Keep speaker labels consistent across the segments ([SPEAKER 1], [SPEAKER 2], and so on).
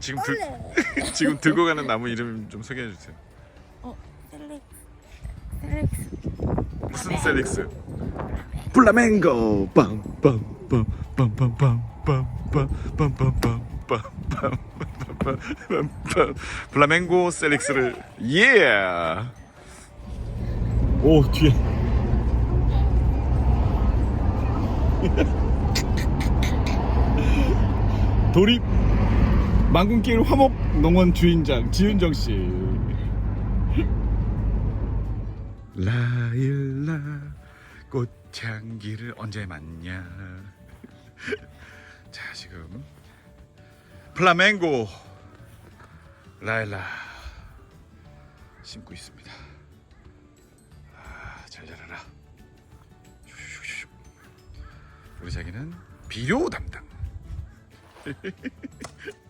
[SPEAKER 1] 지금 들 지금 들고 가는 나무 이름 좀 소개해 주세요.
[SPEAKER 2] 어 셀렉스 셀렉스
[SPEAKER 1] 무슨 셀릭스? 플라멩고 플라멩고 셀릭스를 예. 오 뒤에 도립 망군길 화목 농원 주인장 지윤정 씨. 라일라 꽃향기를 언제 맞냐 자 지금 플라멩고 라일라 심고 있습니다 아, 잘 자라라. 우리 자기는 비료 담당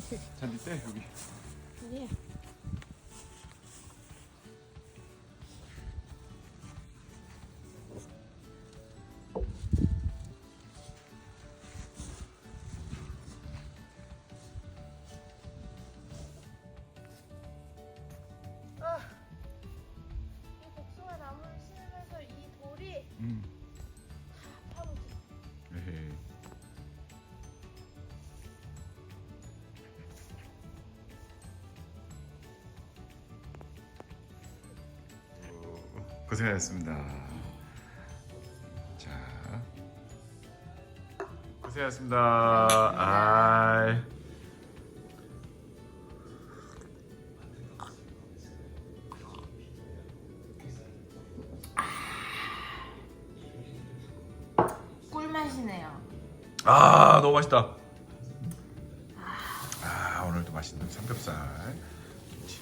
[SPEAKER 1] 잔디 떼 여기
[SPEAKER 2] 예. 아,
[SPEAKER 1] 고생하셨습니다. 자, 고생하셨습니다. 아,
[SPEAKER 2] 꿀맛이네요.
[SPEAKER 1] 아 너무 맛있다. 아 오늘도 맛있는 삼겹살 김치.